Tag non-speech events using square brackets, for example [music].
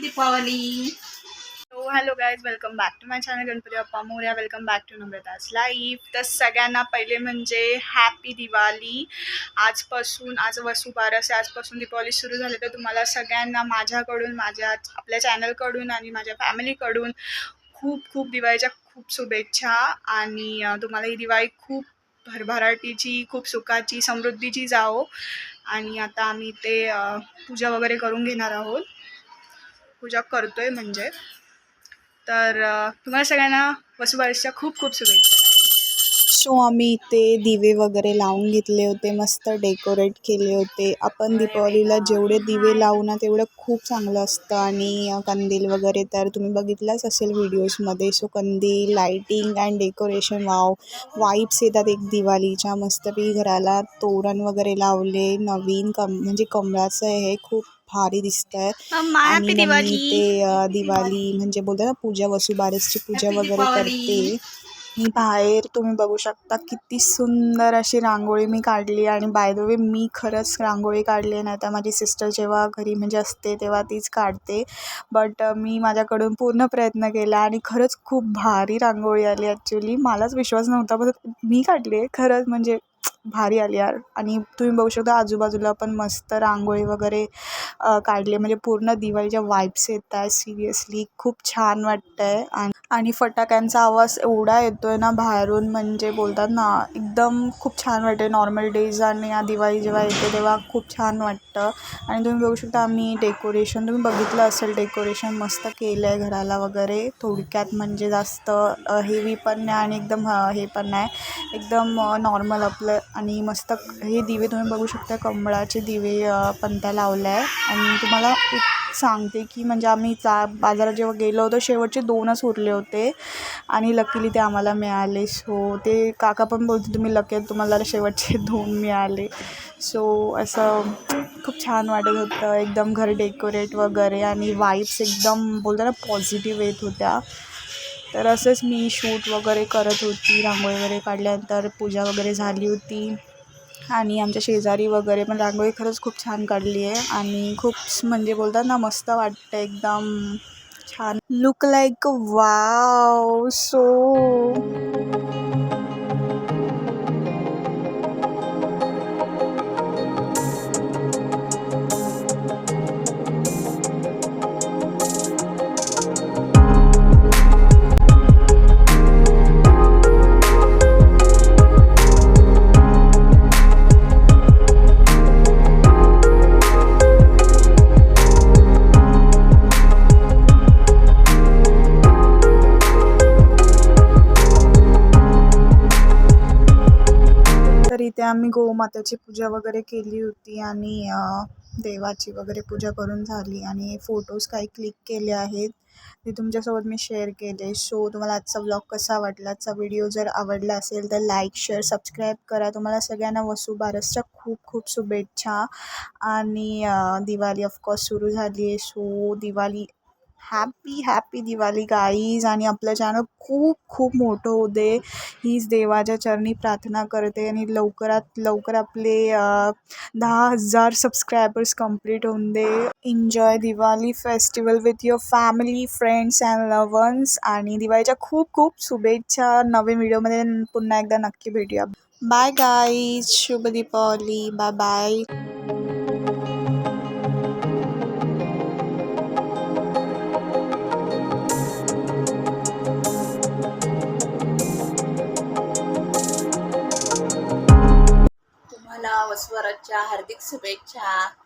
Deepavali so hello guys welcome back to my channel Ganpati Bappa Morya welcome back to Namrata's life तर सगळ्यांना पहिले म्हणजे happy Diwali आजपासून आज वसुबारस आहे आजपासून दीपावली सुरू झाली. तर तुम्हाला सगळ्यांना माझ्याकडून माझ्या आपल्या चॅनलकडून आणि माझ्या फॅमिलीकडून खूप खूप दिवाळीच्या खूप शुभेच्छा. आणि तुम्हाला ही दिवाळी खूप भरभराटीची खूप सुखाची समृद्धीची जाओ आणि आता आम्ही ते पूजा वगैरे करून घेणार आहोत. पूजा करतोय म्हणजे. तर तुम्हाला सगळ्यांना वसुबारसच्या खूप खूप शुभेच्छा. सो आम्ही इथे दिवे वगैरे लावून घेतले होते मस्त डेकोरेट केले होते. आपण दीपावलीला जेवढे दिवे लावू ना तेवढं खूप चांगलं असतं. आणि कंदील वगैरे तर तुम्ही बघितलंच असेल व्हिडिओजमध्ये. सो कंदील lighting and decoration wow vibes येतात एक दिवाळीच्या. मस्तपैकी घराला तोरण वगैरे लावले. नवीन कम म्हणजे कमळाचं आहे हे खूप भारी दिसतंय. आणि मम्मी ते दिवाळी म्हणजे बोलतात ना पूजा वसुबारसची पूजा वगैरे. करते. ही बाहेर तुम्ही बघू शकता किती सुंदर अशी रांगोळी मी काढली आणि बाय द वे मी खरंच रांगोळी काढली नाही तर माझी सिस्टर जेव्हा घरी म्हणजे असते तेव्हा तीच काढते. बट मी माझ्याकडून पूर्ण प्रयत्न केला आणि खरंच खूप भारी रांगोळी आली ॲक्च्युली मलाच विश्वास नव्हता पण मी काढली आहे खरंच. म्हणजे भारी आली यार. आणि तुम्ही बघू शकता आजूबाजूला पण मस्त रांगोळी वगैरे काढली. म्हणजे पूर्ण दिवाळीच्या वाईब्स येत आहे सिरियसली खूप छान वाटतं आहे आणि आणि फटाक्यांचा आवाज एवढा येतो आहे ना बाहेरून म्हणजे बोलतात ना एकदम खूप छान वाटते नॉर्मल डेज आणि या दिवाळी जेव्हा येते तेव्हा खूप छान वाटतं. आणि तुम्ही बघू शकता आम्ही डेकोरेशन तुम्ही बघितलं असेल डेकोरेशन मस्त केलं आहे घराला वगैरे. थोडक्यात म्हणजे जास्त हेवी पण नाही आणि एकदम हे पण नाही. एकदम नॉर्मल आपलं आणि मस्त हे दिवे तुम्ही बघू शकता कमळाचे दिवे पंत्या पणत्या लावल्या आहे आणि तुम्हाला एक सांगते की म्हणजे आम्ही चा बाजारात जेव्हा गेलो होतो शेवटचे दोनच उरले होते. आणि लकीली ते आम्हाला मिळाले. सो ते काका पण बोलते तुम्ही लकी तुम्हाला शेवटचे [laughs] दोन मिळाले. सो असं खूप छान वाटत होतं. एकदम घर डेकोरेट वगैरे आणि वाईब्स एकदम बोलताना पॉझिटिव्ह येत होत्या. तर असंच मी शूट वगैरे करत होती रांगोळी वगैरे काढल्यानंतर पूजा वगैरे झाली होती. आणि आमच्या शेजारी वगैरे पण रांगोळी खरंच खूप छान काढली आहे आणि खूप म्हणजे बोलतात ना मस्त वाटतं एकदम छान. लुक लाईक वाव सो तिथे आम्ही गोमातेची पूजा वगैरे केली होती आणि देवाची वगैरे पूजा करून झाली आणि फोटोज काही क्लिक केले आहेत. ते तुमच्यासोबत मी शेअर केले. सो तुम्हाला आजचा ब्लॉग कसा वाटला? आजचा व्हिडिओ जर आवडला असेल तर लाईक शेअर सबस्क्राईब करा. तुम्हाला सगळ्यांना वसू बारसच्या खूप खूप शुभेच्छा. आणि दिवाळी ऑफकोर्स सुरू झाली आहे. So Diwali happy happy Diwali guys आणि आपलं चॅनल खूप खूप मोठं होऊ दे हीच देवाच्या चरणी प्रार्थना करते. आणि लवकरात लवकर आपले दहा हजार सबस्क्रायबर्स कंप्लीट होऊन दे. Enjoy Diwali festival with your family friends and loved ones आणि दिवाळीच्या खूप खूप शुभेच्छा. नवीन व्हिडिओमध्ये पुन्हा एकदा नक्की भेटूया. बाय गाईज शुभ दीपावली. बाय बाय तुम्हाला हार्दिक शुभेच्छा.